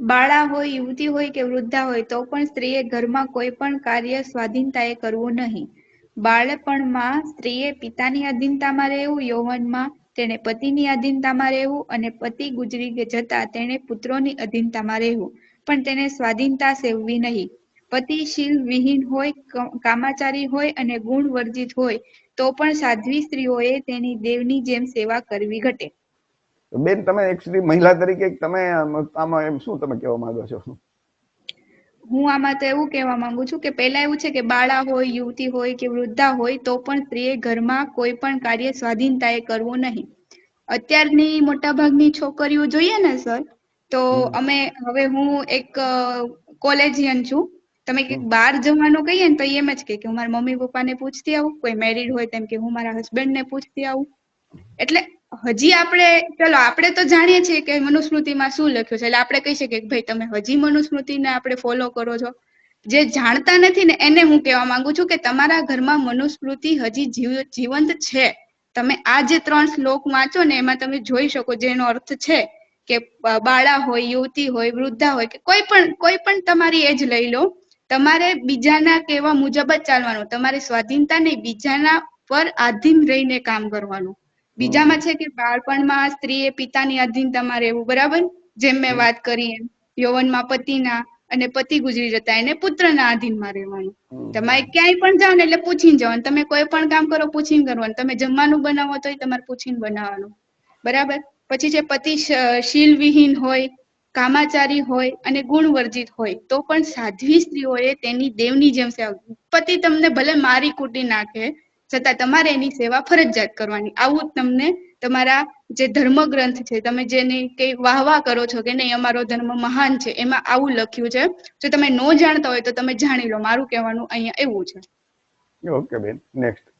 બાળા હોય, યુવતી હોય કે વૃદ્ધા હોય, તો પણ સ્ત્રીએ ઘરમાં કોઈ પણ કાર્ય સ્વાધીનતાએ કરવું નહીં. બાળપણમાં સ્ત્રીએ પિતાની અધીનતામાં રહેવું, યૌવનમાં તેણે પતિની અધીનતામાં રહેવું અને પતિ ગુજરી જતા તેણે પુત્રોની અધીનતામાં રહેવું. પણ તેને સ્વાધીનતા સેવવી નહીં. પતિ શીલ વિહીન હોય કામાચારી હોય અને ગુણ વર્જિત હોય, તો પણ સાધ્વી સ્ત્રીઓએ તેની દેવની જેમ સેવા કરવી ઘટે. બેન તમે એક મહિલા તરીકે તમે આમાં એમ શું તમે કહેવા માંગો છો? હું આમાં તો એવું કહેવા માંગુ છું કે પહેલા એવું છે કે બાળા હોય યુવતી હોય કે વૃદ્ધા હોય તો પણ સ્ત્રીએ ઘરમાં કોઈ પણ કાર્ય સ્વાધીનતાએ કરવું નહીં. અત્યારની મોટાભાગની છોકરીઓ જોઈએ ને સર તો અમે હવે હું એક કોલેજિયન છું. તમે કે બહાર જવાનું કહીએ ને તો એમ જ કે હું મારા મમ્મી પપ્પાને પૂછતી આવું. કોઈ મેરિડ હોય તેમ કે હું મારા હસબન્ડને પૂછતી આવું. એટલે હજી આપણે, ચલો, આપણે તો જાણીએ છીએ કે મનુસ્મૃતિમાં શું લખ્યું છે, એટલે આપણે કહી શકીએ કે ભાઈ તમે હજી મનુસ્મૃતિને આપણે ફોલો કરો છો. જે જાણતા નથી ને એને હું કહેવા માંગુ છું કે તમારા ઘરમાં મનુસ્મૃતિ હજી જીવંત છે. તમે આ જે ત્રણ શ્લોક વાંચો ને એમાં તમે જોઈ શકો જેનો અર્થ છે કે બાળા હોય, યુવતી હોય, વૃદ્ધા હોય કે કોઈ પણ કોઈ પણ તમારી એજ લઈ લો. તમારે બીજાના કહેવા મુજબ જ ચાલવાનું. તમારી સ્વાધીનતા નહીં, બીજાના પર આધીન રહીને કામ કરવાનું. બીજામાં છે કે બાળપણમાં સ્ત્રીએ પિતાની અધીનતામાં રહેવું બરાબર? જેમ મેં વાત કરી એમ. યૌવનમાં પતિના અને પતિ ગુજરી જતા એને પુત્રના આધીનમાં રહેવાનું. તમારે ક્યાંય પણ જાઓ ને એટલે પૂછીને જવાનું તમે કોઈ પણ કામ કરો પૂછીને કરવાનું. તમે જમવાનું બનાવો તોય તમારે પૂછીને બનાવવાનું. બરાબર? પછી જે પતિ શીલવિહીન હોય કામાચારી હોય અને ગુણવર્જિત હોય તો પણ સાધ્વી સ્ત્રીઓએ તેની દેવની જેમ સેવા પતિ તમને ભલે મારી કૂટી નાખે છતાં તમારે એની સેવા ફરજિયાત કરવાની. આવું તમને તમારા જે ધર્મગ્રંથ છે, તમે જેને કઈ વાહવા કરો છો કે નહીં, અમારો ધર્મ મહાન છે, એમાં આવું લખ્યું છે. જો તમે ન જાણતા હોય તો તમે જાણી લો. મારું કહેવાનું અહીંયા એવું છે. ઓકે બેન. નેક્સ્ટ